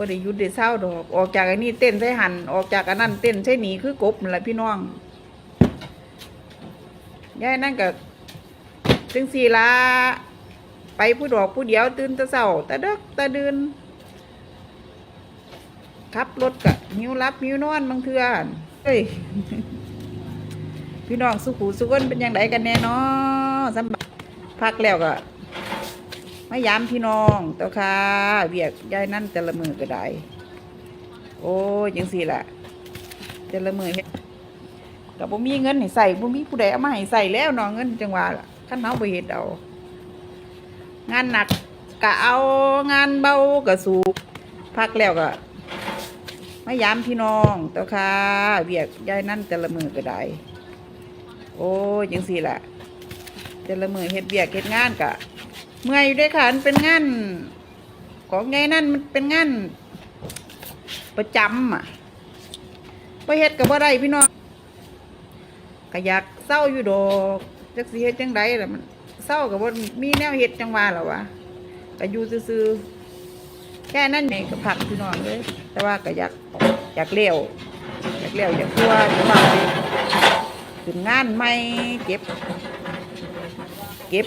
บ่ได้หยุดได้เศร้าดอก ออกจากอันนี้เต้นใส่หันออกจากอันนั้นเต้นใส่หนีคือกบนั่นแหละพี่น้องยายนั่นก็จังสี่ละไปผู้ดอกผู้เดียวตื่นตะเศร้าตะเด็กตะเดืนขับรถกะหิวรับหิวนอนบางเทื่อเฮ้ยพี่น้องสุขูสุขนเป็นยังไงกันแน่นาะสำบายพักแล้วก็ มายามพี่น้องเต้าค่ะเวียกยายนั่นแต่ละมือก็ได้ โอ้ยจังสี่ล่ะแต่ละมือเฮ็ดก็บ่มีเงินให้ใส่บ่มีผู้ใดเอามาให้ใส่แล้วเนาะเงินจังว่าล่ะคันเฮาบ่เฮ็ดเอางานหนักก็เอางานเบาก็สู้พักแล้วก็มายามพี่น้องเต้าค่ะเวียกยายนั่นแต่ละมือก็ได้โอ้ยจังสี่ล่ะแต่ละมือเฮ็ดเบียกเฮ็ดงานกะ เมื่อยอยู่ด้วยค่ะมันเป็นงานของไงนั่นมันเป็นงานประจำอะไปเฮ็ดกับว่าได้พี่น้องก็อยากเศร้าอยู่ดอกจักสิเฮ็ดจังไดล่ะมันเศร้ากับว่ามีแนวเฮ็ดจังว่าหรอวะก็อยู่ซื่อแค่นั้นเองก็พักพี่น้องเลยแต่ว่าก็อยากอยากเลี้ยวอยากเลี้ยวอยากทั่วอยากว่าไปขึ้นงานไม่เก็บ เก็บ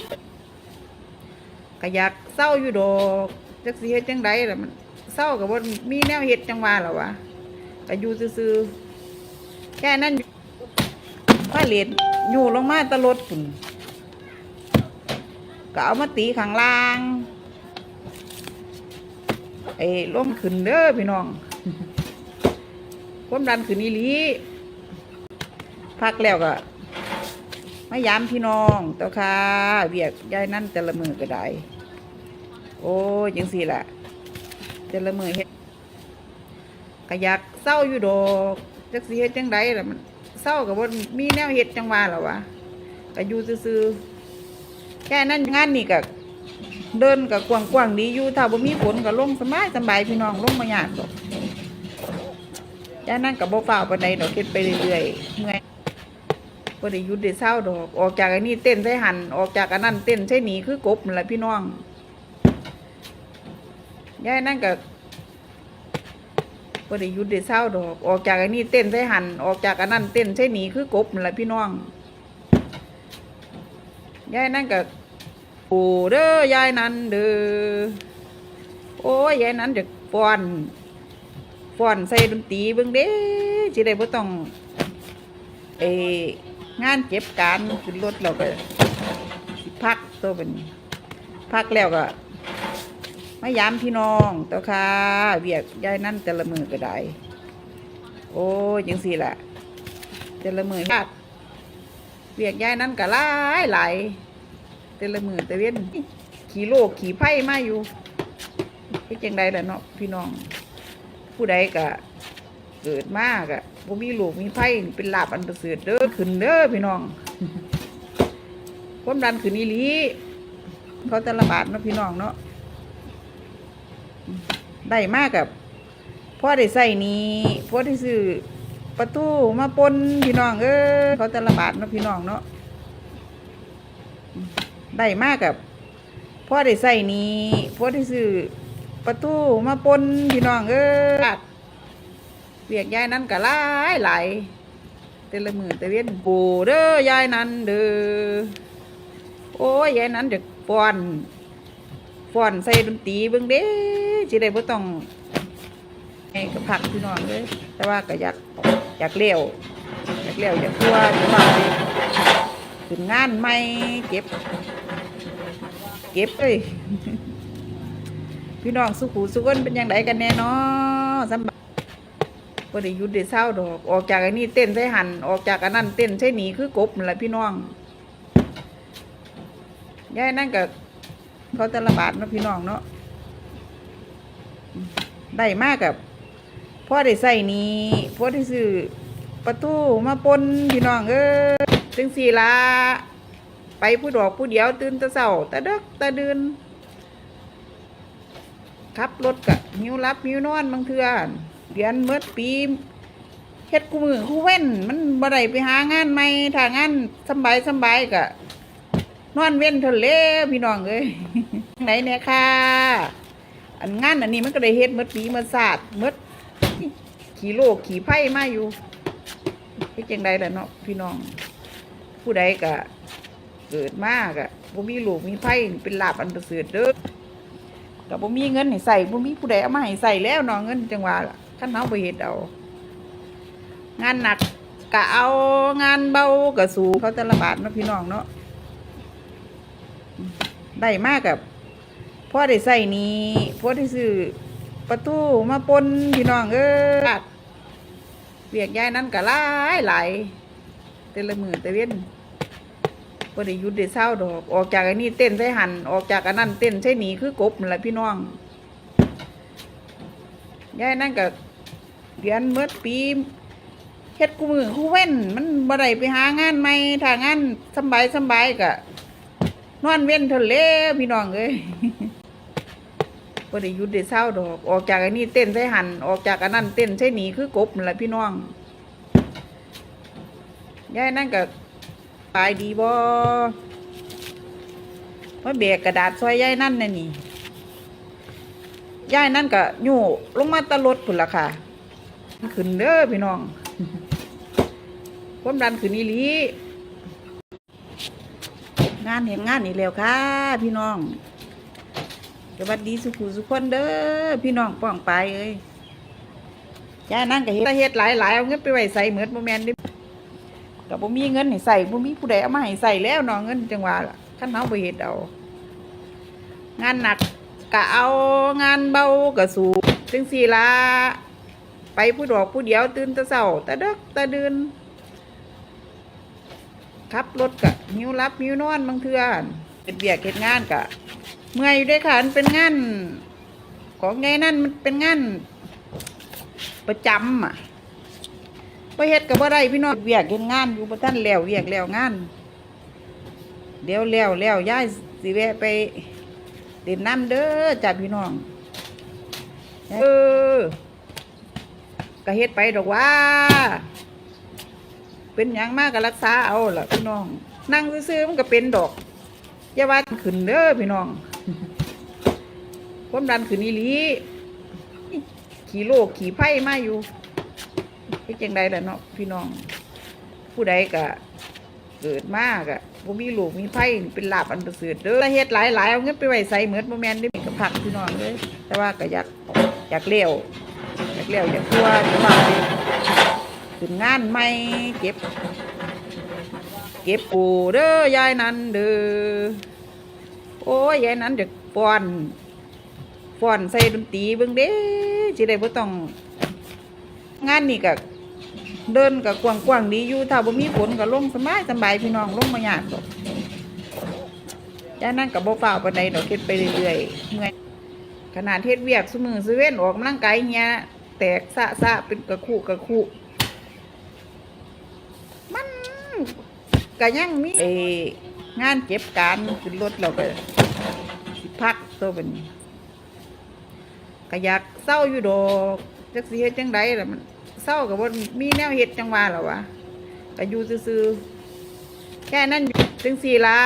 ก็อยากเศร้าอยู่ดอกจักสิเฮ็ดจังไดล่ะมันเศร้ากับว่ามีแนวเฮ็ดจังว่าหรอวะก็อยู่ซื่อๆแค่นั้นว่าเหรียญอยู่ลงมาตะลดปุ่นก็เอามาตีข้างล่างไอ้ล้มขึ้นเด้อพี่น้องความดันขึ้นอีหลีพักแล้วก็ไมายามพี่น้องเต้าค่ะเวียกยายนั่นแต่ละมือก็ได้ โอ้ยังสี่ล่ะแต่ละมือเฮ็ดก็อยากเศร้าอยู่ดอกจักสิเฮ็ดจังไดล่ะมันเศร้ากับว่ามีแนวเฮ็ดจังว่าหรอวะก็อยู่ซื่อๆแค่นั้นงานนี่ก็เดินก็กว้างๆดีอยู่ถ้าบ่มีฝนก็ลงสบายสบายพี่น้องลงมายากดอกยายนั่นก็บ่ฟ้าวปานใดดอกเฮ็ดไปเรื่อยๆเมื่อยบ่ได้หยุดได้เศร้าดอก ออกจากอันนี้เต้นใส่หันออกจากอันนั้นเต้นใส่หนีคือกบนั่นแหละพี่น้อง ยายนั่นก็บ่ได้หยุดได้เศร้าดอก ออกจากอันนี้เต้นใส่หันออกจากอันนั้นเต้นใส่หนีคือกบนั่นแหละพี่น้องยายนั่นก็โอ้เด้อยายนั่นเด้อโอ้ยยายนั่นจะฟ้อนฟ้อนใส่ดนตรีเบิ่งเด้สิได้บ่ต้องเองานเก็บการขึ้นรถเราก็พักตัวเป็นพักแล้วก็ มายามพี่น้องเต้าค่ะเวียกยายนั่นแต่ละมือก็ได้ โอ้ยจังสี่ละแต่ละมือพักเวียกยายนั่นก็หลายหลายแต่ละมือแต่เว้นขี่โลกขี่ไพ่มาอยู่เฮ็ดจังใดล่ะเนาะพี่น้อง ผู้ใดก็เกิดมากอะบ่มีลูกมีไผ่เป็นลาบอันประเสริฐเด้อขึ้นเด้อพี่น้องความดันขึ้นอีหลีเขาต่ละบาทเนาะพี่น้องเนาะ ได้มากกับพ่อได้ใส่นี้พ่อได้ซื้อประตูมาปนพี่น้องเออเขาแต่ละบาทเนาะพี่น้องเนาะได้มากกับพ่อได้ใส่นี้พ่อได้ซื้อประตูมาปนพี่น้องเออเวียกยายนั้นก็หลายหลายแต่ละมือแต่เวียนปูเด้อยายนั้นเด้อโอ้ยยายนั้นจะฟ้อน ฟ้อนใส่ดนตรีเบิ่งเด้สิได้บ่ต้องให้ก็พักพี่น้องเลยแต่ว่าก็อยากอยากเลี้ยวอยากเลี้ยวอยากทั่วอยากว่าไปขึ้นงานใหม่เก็บ เก็บเอ้ยพี่น้องสุขูสุขนเป็นยังไงกันแน่นาะสำบายบ่ได้หยุดได้เศร้าดอก ออกจากอันนี้เต้นใส่หันออกจากอันนั้นเต้นใส่หนีคือกบนั่นแหละพี่น้องยายนั่นก็ เขาแต่ละบาทเนาะพี่น้องเนาะได้มากกับพ่อได้ใส่นี้พ่อได้ซื้อประตูมาปนพี่น้องเออจังสี่ละไปผู้ดอกผู้เดียวตื่นตะเศร้าตะเด็กตะเดืนขับรถกะหิวรับหิวนอนบางเทื่อเรียนเมื่อปีเฮ็ดกูมือกูเว้น มันบ่ได้ไปหางานใหม่ถ้างานสบายสบายก็ นอนเว้นทะเลพี่น้องเอ้ยไหนเนี่ยค่ะ อันงานอันนี้มันก็ได้เฮ็ดมดปีมดศาสตร์มดขี่โลกขี่ไพ่มาอยู่เฮ็ดจังไดล่ะเนาะพี่น้อง ผู้ใดก็เกิดมากอะบ่มีลูกมีไพ่เป็นลาบอันประเสริฐเด้อก็บ่มีเงินให้ใส่บ่มีผู้ใดเอามาให้ใส่แล้วเนาะเงินจังหว่าล่ะคันเฮาบ่เฮ็ดเอางานหนักก็เอางานเบาก็สู้เขาแต่ละบาทเนาะพี่น้องเนาะ ได้มากกับพ่อได้ใส่นี้พ่อได้ซื้อประตูมาปนพี่น้องเอ้ยเวียกย้ายนั้นก็หลายหลายแต่ละมือแต่เว้นพ่ได้หยุดได้เศร้าดอก ออกจากอันนี้เต้นใส่หันออกจากอันนั้นเต้นใส่หนีคือกบนั่นแหละพี่น้องย้ายนั้นก็เรียนเมื่อปีเฮ็ดกูมือกูเว้น มันบ่ได้ไปหางานใหม่ถ้างานสบายสบายก็ นอนเว้นทะเลพี่น้องเอ้ยบ่ได้หยุดได้เศร้าดอก ออกจากอันนี้เต้นใส่หันออกจากอันนั้นเต้นใส่หนีคือกบนั่นแหละพี่น้องยายนั่นก็ตายดีบ่มาแบกกระดาษซอยยายนั่นน่ะนี่ยายนั่นก็อยู่ลงมาตะลดพุ่นละค่ะ ขึ้นเด้อพี่น้องความดันขึ้นอีหลี งานเห็นงานอีกแล้วค่ะ พี่น้องสวัสดีสุขุสุขคนเด้อพี่น้องป้องไปเอ้ยย่านั่นก็เฮ็ดต่เฮ็ดหลายหลายเอาเงินไปไว้ใส่เหมือนบ่แมนดิก็บ่มีเงินให้ใส่บ่มีผู้ใดเอามาให้ใส่แล้วเนาะเงินจังหวะคันเฮาบ่เฮ็ดเอางานหนักก็เอางานเบาก็สู้จังซี่ละไปผู้ดอกผู้เดียวตื่นตะเช้าตะเด็กตะเดิน ขับรถกะหิวรับหิวนอนบางเทื่อเป็นเบียกเฮ็ดงานกะเมื่อยอยู่ด้วยค่ะมันเป็นงานของไงนั่นมันเป็นงานประจำอะไปเฮ็ดกับบ่ได้พี่น้องเวียกเฮ็ดงานอยู่บ่ทันแล้วเวียกแล้วงาน เดี๋ยวแล้วแล้วย้ายสิแวะไปเด่นน้ำเด้อจ้าพี่น้อง เออก็เฮ็ดไปดอกว่า เป็นยังมากก็รักษาเอาล่ะพี่น้อง นั่งซื่อๆมันก็เป็นดอกอย่าว่าขึ้นเด้อพี่น้องความดันขึ้นอีหลีขี่โลกขี่ไพ่มาอยู่เฮ็ดจังไดล่ะเนาะพี่น้อง ผู้ใดก็เกิดมากอะบ่มีลูกมีไพ่เป็นลาบอันประเสริฐเด้อเฮ็ดหลายๆเอาเงินไปไว้ใส่เหมือนบ่แม่นได้ก็พักพี่น้องเลยแต่ว่าก็อยากอยากเลี้ยวอยากเลี้ยวอยากทั่วจะมา ถึงงานไม่เก็บ เก็บปูเด้อยายนั้นเด้อโอ้ยยายนั้นเด็กป้อนฟ้อนใส่ดนตรีเบิ่งเด้สิได้บ่ต้อง งานนี่ก็เดินก็กว้างๆดีอยู่ถ้าบ่มีฝนก็ลงสบายสบายพี่น้องลงมายากดอกยายนั้นก็บ่ฟ้าปานใดดอกเฮ็ดไปเรื่อยๆเมื่อยขนาดเทศเวียกสมือซเว่นออกกำลังกายเฮียแตกสะสะเป็นกระคุกระคุมัน ก็ยังมีเอองานเก็บการขึ้นรถเราก็สิพักตัวเป็นนี้ก็อยากเศร้าอยู่ดอกจักสิเฮ็ดจังไดล่ะมันเศร้ากับว่ามีแนวเฮ็ดจังว่าหรอวะก็อยู่ซื่อๆแค่นั้นอยู่จังสี่ละ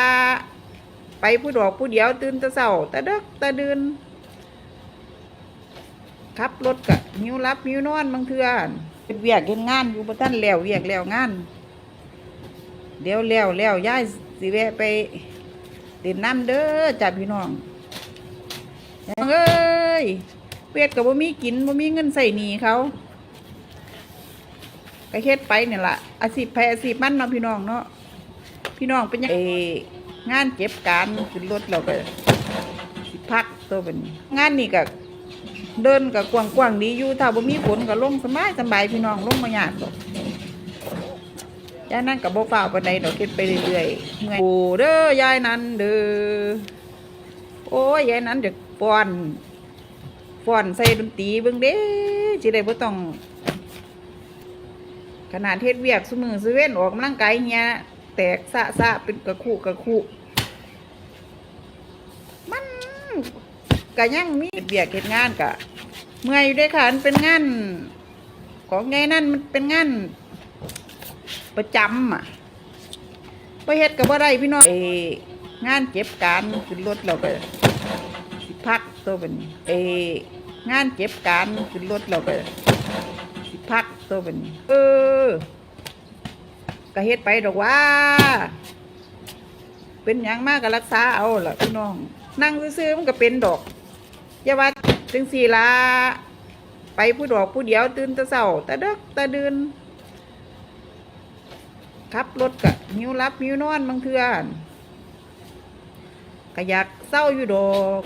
ไปผู้ดอกผู้เดียวตื่นแตะเศร้าแตะเด็กแตะเดินขับรถกะหิวรับหิวนอนบางเทื่อเฮ็ดเวียกเฮ็ดงานอยู่บ่ทันแล้วเวียกแล้วงาน เดี๋ยวแล้วแล้วย้ายสิแวะไปเล่นน้ำเด้อจ้าพี่น้องเอ้ยเวียดก็บ่มีกินบ่มีเงินใส่หนีเขาก็เฮ็ดไปเนี่ยละอาชีพไผอาชีพมันเนาะพี่น้องเนาะพี่น้องเป็นยังงานเก็บการขึ้นรถเราก็สิพักตัวเป็นงานนี่ก็เดินกับกว้างๆดีอยู่ถ้าบ่มีฝนก็ลงสบายสบายพี่น้องลงมายากดอก ยายนั่นกับบ่ฟ้าวปานใดดอกเฮ็ดไปเรื่อยๆเมื่อยโอ้เด้อยายนั่นเด้อโอ้ยยายนั่นเด็กฟ้อนฟ้อนใส่ดนตรีเบิ่งเด้สิได้บ่ต้อง ขนาดเฮ็ดเวียกซุมือซุเว้นออกกำลังกายเฮียแตกสะสะเป็นกระคุกระคุมันก็ยังมีเบียกเฮ็ดงานกะ เมื่อยอยู่ด้วยค่ะมันเป็นงาน ของไงนั่นมันเป็นงาน ประจำอะไปเฮ็ดกับว่าได้พี่น้องเองานเก็บการขึ้นรถเราก็สิพักตตัวเป็นนี้เองานเจ็บการขึ้นรถเราก็สิพักตัวเป็นนี้เออก็เฮ็ดไปดอกว่า เป็นหยังมากก็รักษาเอาล่ะพี่น้อง นั่งซื่อๆมันก็เป็นดอกอย่าว่าจังสี่ละไปผู้ดอกผู้เดียวตื่นแตะเช้าแตะเด็กตะดืน ขับรถกะหิวรับหิวนอนบางเทื่อก็อยากเศร้าอยู่ดอก